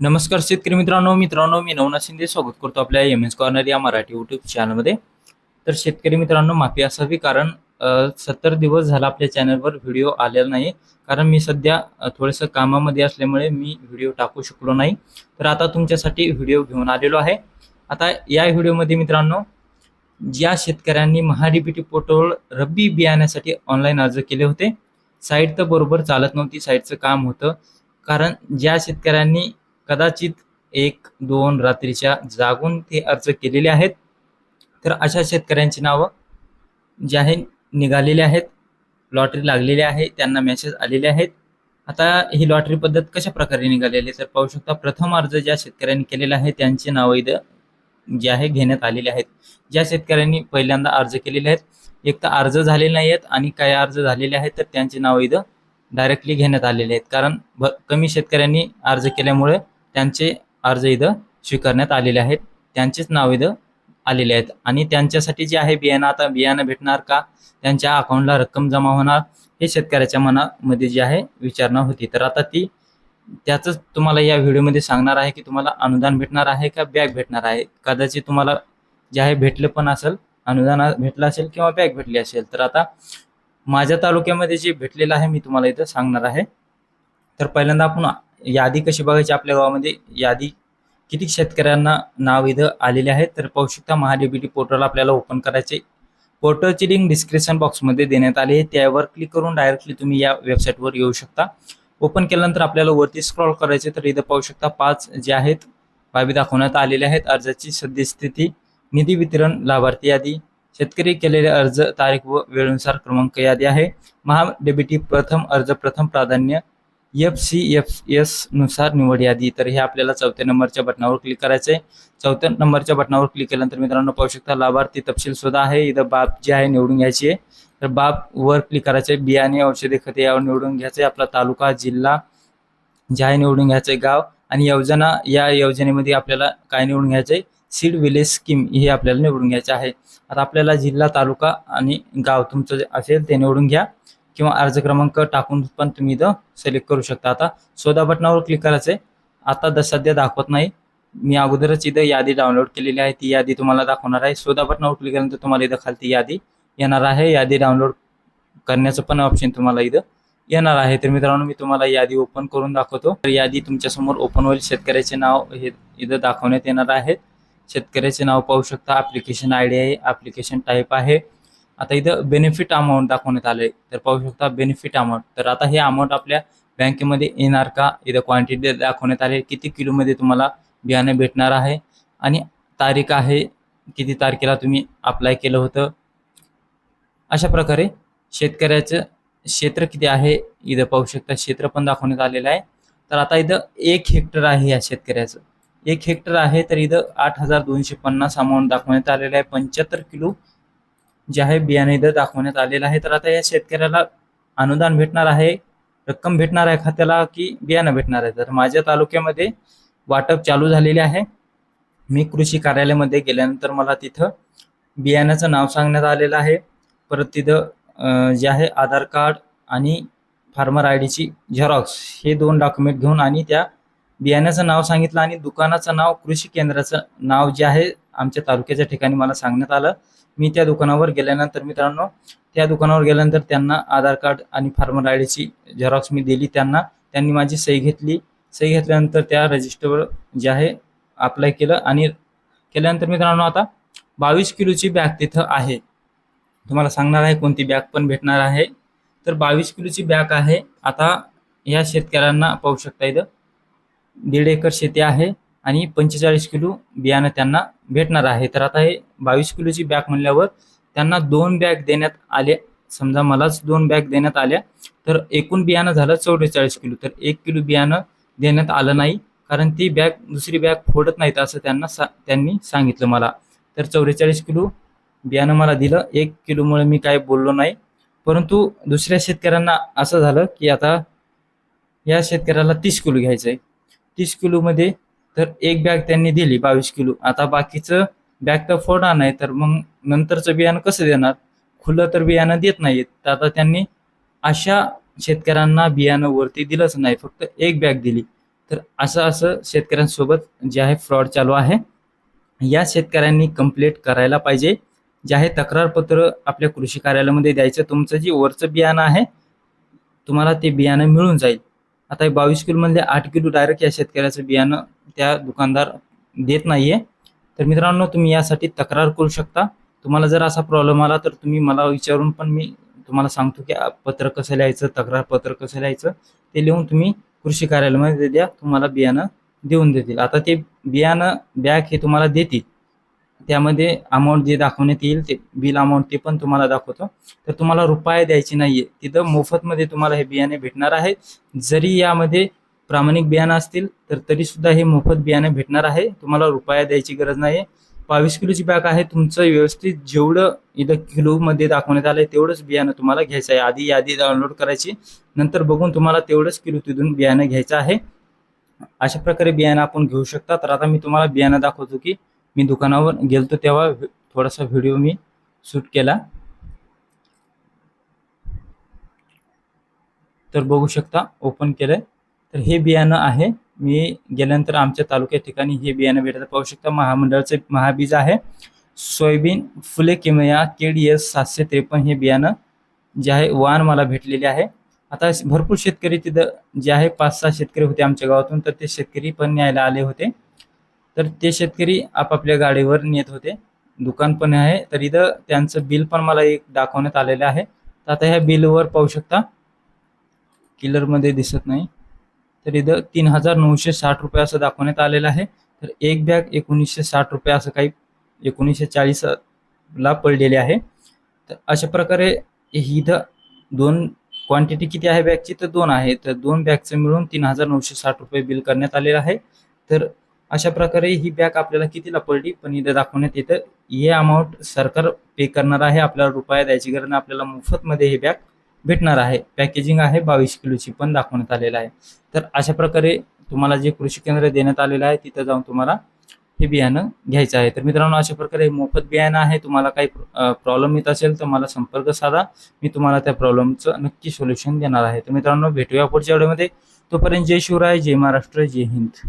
नमस्कार शेतकरी मित्रांनो मित्रांनो मी नवना शिंदे स्वागत करतो आपल्या एम एस कॉर्नर या मराठी युट्यूब चॅनलमध्ये तर शेतकरी मित्रांनो माफी असावी कारण सत्तर दिवस झाला आपल्या चॅनलवर व्हिडिओ आलेला नाही. कारण मी सध्या थोडंसं कामामध्ये असल्यामुळे मी व्हिडिओ टाकू शकलो नाही. तर आता तुमच्यासाठी व्हिडिओ घेऊन आलेलो आहे. आता या व्हिडिओमध्ये मित्रांनो ज्या शेतकऱ्यांनी महाडीबीटी पोर्टल रब्बी बियाण्यासाठी ऑनलाईन अर्ज केले होते साईट तर बरोबर चालत नव्हती साईटचं काम होतं. कारण ज्या शेतकऱ्यांनी कदाचित एक दोन रात्रीच्या जागून ते अर्ज केलेले आहेत. तर अशा शेतकऱ्यांची नावं जे आहे निघालेले आहेत. लॉटरी लागलेली आहे त्यांना मेसेज आलेले आहेत. आता ही लॉटरी पद्धत कशा प्रकारे निघालेली आहे? तर पाहू शकता प्रथम अर्ज ज्या शेतकऱ्यांनी केलेला आहे त्यांची नावं इथं जे आहे घेण्यात आलेले आहेत. ज्या शेतकऱ्यांनी पहिल्यांदा अर्ज केलेले आहेत एक तर अर्ज झालेले नाही आहेत आणि काही अर्ज झालेले आहेत तर त्यांची नावं इथं डायरेक्टली घेण्यात आलेले आहेत. कारण भ कमी शेतकऱ्यांनी अर्ज केल्यामुळे त्यांचे अर्ज इथं स्वीकारण्यात आलेले आहेत. त्यांचेच नाव इथं आलेले आहेत. आणि त्यांच्यासाठी जे आहे बियाणं आता बियाणं भेटणार का? त्यांच्या अकाउंटला रक्कम जमा होणार? हे शेतकऱ्याच्या मनामध्ये जी आहे विचारणा होती. तर आता ती त्याचंच तुम्हाला या व्हिडिओमध्ये सांगणार आहे की तुम्हाला अनुदान भेटणार आहे का बॅग भेटणार आहे? कदाचित तुम्हाला जे आहे भेटलं पण असेल अनुदान भेटलं असेल किंवा बॅग भेटली असेल. तर आता माझ्या तालुक्यामध्ये जे भेटलेलं आहे मी तुम्हाला इथं सांगणार आहे. तर पहिल्यांदा आपण यादी कशी बघायची आपल्या गावामध्ये? यादी किती शेतकऱ्यांना नाव इथं आलेले आहेत? तर पाहू शकता महाडीबीटी पोर्टल आपल्याला ओपन करायचे. पोर्टलची लिंक डिस्क्रिप्शन बॉक्समध्ये देण्यात आली आहे. त्यावर क्लिक करून डायरेक्टली तुम्ही या वेबसाईटवर येऊ शकता. ओपन केल्यानंतर आपल्याला वरती स्क्रॉल करायचे तर इथं पाहू शकता पाच जे आहेत बाबी दाखवण्यात आलेले आहेत. अर्जाची सद्यस्थिती निधी वितरण लाभार्थी यादी शेतकरी केलेले अर्ज तारीख व वेळेनुसार क्रमांक यादी आहे. महाडेबिटी प्रथम अर्ज प्रथम प्राधान्य एफ सी एफ एसनुसार निवड यादी. तर हे आपल्याला चौथ्या नंबरच्या बटनावर क्लिक करायचं आहे चौथ्या नंबरच्या बटनावर क्लिक केल्यानंतर मित्रांनो पाहू शकता लाभार्थी तपशील सुद्धा आहे. इथं बाब जी आहे निवडून घ्यायची आहे. तर बाब वर क्लिक करायचं आहे बियाणे औषधी खते यावर निवडून घ्यायचं आहे आपला तालुका जिल्हा जे आहे निवडून घ्यायचं आहे गाव आणि योजना या योजनेमध्ये आपल्याला काय निवडून घ्यायचं आहे सीड विलेज स्कीम हे आपल्याला निवडून घ्यायचे आहे. आता आपल्याला जिल्हा तालुका आणि गाव तुमचं जे असेल ते निवडून घ्या. किंवा अर्ज क्रमांक टाकून पण तुम्ही इथं सिलेक्ट करू शकता. आता सोदा बटनावर क्लिक करायचं आहे आता द सध्या दाखवत नाही. मी अगोदरच इथं यादी डाउनलोड केलेली आहे. ती यादी तुम्हाला दाखवणार आहे. सोदा बटनावर क्लिक केल्यानंतर तुम्हाला इथं खालती यादी येणार आहे. यादी डाउनलोड करण्याचं पण ऑप्शन तुम्हाला इथं येणार आहे. तर मित्रांनो मी तुम्हाला यादी ओपन करून दाखवतो. तर यादी तुमच्यासमोर ओपन होईल. शेतकऱ्याचे नाव हे इथं दाखवण्यात येणार आहेत शेतकऱ्याचे नाव पाहू शकता. ऍप्लिकेशन आय डी आहे. ऍप्लिकेशन टाईप आहे. आता इथं बेनिफिट अमाऊंट दाखवण्यात आले तर पाहू शकता बेनिफिट अमाऊंट तर आता हे अमाऊंट आपल्या बँकेमध्ये येणार का? इथं क्वांटिटी दाखवण्यात आली किती किलोमध्ये तुम्हाला बियाणं भेटणार आहे? आणि तारीख आहे किती तारखेला तुम्ही अप्लाय केलं होतं? अशा प्रकारे शेतकऱ्याचं क्षेत्र किती आहे? इथं पाहू शकता क्षेत्र पण दाखवण्यात आलेलं आहे. तर आता इथं एक हेक्टर आहे या शेतकऱ्याचं. एक हेक्टर आहे तर इथं आठ हजार दोनशे पन्नास अमाऊंट दाखवण्यात आलेलं आहे. पंच्याहत्तर किलो जे आहे बियाणे इथं दाखवण्यात आलेलं आहे. तर आता या शेतकऱ्याला अनुदान भेटणार आहे रक्कम भेटणार आहे खात्याला की बियाणं भेटणार आहे? तर माझ्या तालुक्यामध्ये वाटप चालू झालेले आहे. मी कृषी कार्यालयामध्ये गेल्यानंतर मला तिथं बियाण्याचं नाव सांगण्यात आलेलं आहे. परत तिथं जे आहे आधार कार्ड आणि फार्मर आय डीची झेरॉक्स हे दोन डॉक्युमेंट घेऊन आणि त्या बियाण्याचं नाव सांगितलं आणि दुकानाचं नाव कृषी केंद्राचं नाव जे आहे आमच्या तालुक्याच्या ठिकाणी मला सांगण्यात आलं. मी त्या दुकानावर गेल्यानंतर मित्रांनो त्या दुकानावर गेल्यानंतर त्यांना आधार कार्ड आणि फार्मर आय डीची झेरॉक्स मी दिली. त्यांना त्यांनी माझी सही घेतली. सही घेतल्यानंतर त्या रजिस्टरवर जे आहे अप्लाय केलं आणि केल्यानंतर मित्रांनो आता बावीस किलोची बॅग तिथं आहे. तुम्हाला सांगणार आहे कोणती बॅग पण भेटणार आहे. तर बावीस किलोची बॅग आहे. आता या शेतकऱ्यांना पाहू शकता इथं. दीड एकर शेती आहे. आणि पंचेचाळीस किलो बियाणं त्यांना भेटणार आहे. तर आता हे बावीस किलोची बॅग म्हणल्यावर त्यांना दोन बॅग देण्यात आले. समजा मलाच दोन बॅग देण्यात आल्या. तर एकूण बियाणं झालं चौवेचाळीस किलो. तर एक किलो बियाणं देण्यात आलं नाही. कारण ती बॅग दुसरी बॅग फोडत नाहीत असं त्यांना सा त्यांनी सांगितलं मला. तर चौवेचाळीस किलो बियाणं मला दिलं. एक किलोमुळे मी काय बोललो नाही. परंतु दुसऱ्या शेतकऱ्यांना असं झालं की आता या शेतकऱ्याला तीस किलो घ्यायचं आहे तीस किलोमध्ये तर एक बॅग त्यांनी दिली बावीस किलो. आता बाकीचं बॅग तर फोडणार नाही तर मग नंतरचं बियाणं कसं देणार? खुलं तर बियाणं देत नाहीत. तर आता त्यांनी अशा शेतकऱ्यांना बियाणं वरती दिलंच नाही फक्त एक बॅग दिली. तर असं असं शेतकऱ्यांसोबत जे आहे फ्रॉड चालू आहे. या शेतकऱ्यांनी कंप्लीट करायला पाहिजे. जे आहे तक्रारपत्र आपल्या कृषी कार्यालयामध्ये द्यायचं. तुमचं जे वरचं बियाणं आहे तुम्हाला ते बियाणं मिळून जाईल. आता हे बावीस किलोमधले आठ किलो डायरेक्ट या शेतकऱ्याचं बियाणं त्या दुकानदार देत नाहीये. तर मित्रांनो तुम्ही यासाठी तक्रार करू शकता. तुम्हाला जर असा प्रॉब्लेम आला तर तुम्ही मला विचारून पण मी तुम्हाला सांगतो की पत्र कसं लिहायचं? तक्रार पत्र कसं लिहायचं? ते लिहून तुम्ही कृषी कार्यालयामध्ये द्या. तुम्हाला बियाणं देऊन देतील. आता ते बियाणं बॅग हे तुम्हाला देतील. त्यामध्ये अमाऊंट जे दाखवण्यात येईल ते बिल अमाऊंट ते पण तुम्हाला दाखवतो. तर तुम्हाला रुपये द्यायची नाहीये. तिथं मोफतमध्ये तुम्हाला हे बियाणे भेटणार आहे. जरी यामध्ये प्रामाणिक बियाणं असतील तर तरीसुद्धा हे मोफत बियाणं भेटणार आहे. तुम्हाला रुपया द्यायची गरज नाही बावीस किलोची बॅग आहे. तुमचं व्यवस्थित जेवढं इथं किलोमध्ये दाखवण्यात आलं आहे तेवढंच बियाणं तुम्हाला घ्यायचं आहे. आधी यादी डाउनलोड करायची. नंतर बघून तुम्हाला तेवढंच किलो तिथून बियाणं घ्यायचं आहे. अशा प्रकारे बियाणं आपण घेऊ शकता. तर आता मी तुम्हाला बियाणं दाखवतो की मी दुकानावर गेलतो तेव्हा थोडासा व्हिडिओ मी शूट केला. तर बघू शकता ओपन केलं तर हे बियाणं आहे. मी गेल्यानंतर आमच्या तालुक्या ठिकाणी हे बियाणं भेटत पाहू शकता. महामंडळाचे महाबीज आहे. सोयाबीन फुले किमया केड एस सातशे त्रेपन्न हे बियाणं जे आहे वाहन मला भेटलेले आहे. आता भरपूर शेतकरी तिथं जे आहे पाच सहा शेतकरी होते आमच्या गावातून तर ते शेतकरी पण न्यायला आले होते. तर ते शेतकरी आपापल्या गाडीवर नेत होते. दुकान पण आहे. तर इथं त्यांचं बिल पण मला एक दाखवण्यात आलेलं आहे. तर आता ह्या बिलवर पाहू शकता. किलरमध्ये दिसत नाही. तर इथं तीन हजार नऊशे साठ रुपये असं दाखवण्यात आलेलं आहे. तर एक बॅग एकोणीसशे साठ रुपये असं काही एकोणीसशे चाळीस ला पडलेली आहे. तर अशा प्रकारे ही इथं दोन क्वांटिटी किती आहे बॅगची? तर दोन आहे. तर दोन बॅगचं मिळून तीन हजार नऊशे साठ रुपये बिल करण्यात आलेलं आहे. तर अशा प्रकारे ही बॅग आपल्याला कितीला पडली? पण इथं दाखवण्यात येतं हे अमाऊंट सरकार पे करणार आहे. आपल्याला रुपया द्यायची गरज नाही. आपल्याला मोफतमध्ये हे बॅग भेटणार आहे. पॅकेजिंग आहे बावीस किलोची पण दाखवण्यात आलेलं आहे. तर अशा प्रकारे तुम्हाला जे कृषी केंद्र देण्यात आलेलं आहे तिथं जाऊन तुम्हाला हे बियाणं घ्यायचं आहे. तर मित्रांनो अशा प्रकारे मोफत बियाणं आहे. तुम्हाला काही प्रॉब्लेम येत असेल तर मला संपर्क साधा. मी तुम्हाला त्या प्रॉब्लेमचं नक्की सोल्युशन देणार आहे. तर मित्रांनो भेटूया पुढच्या व्हिडिओमध्ये तोपर्यंत जय शिवराय जय महाराष्ट्र जय हिंद.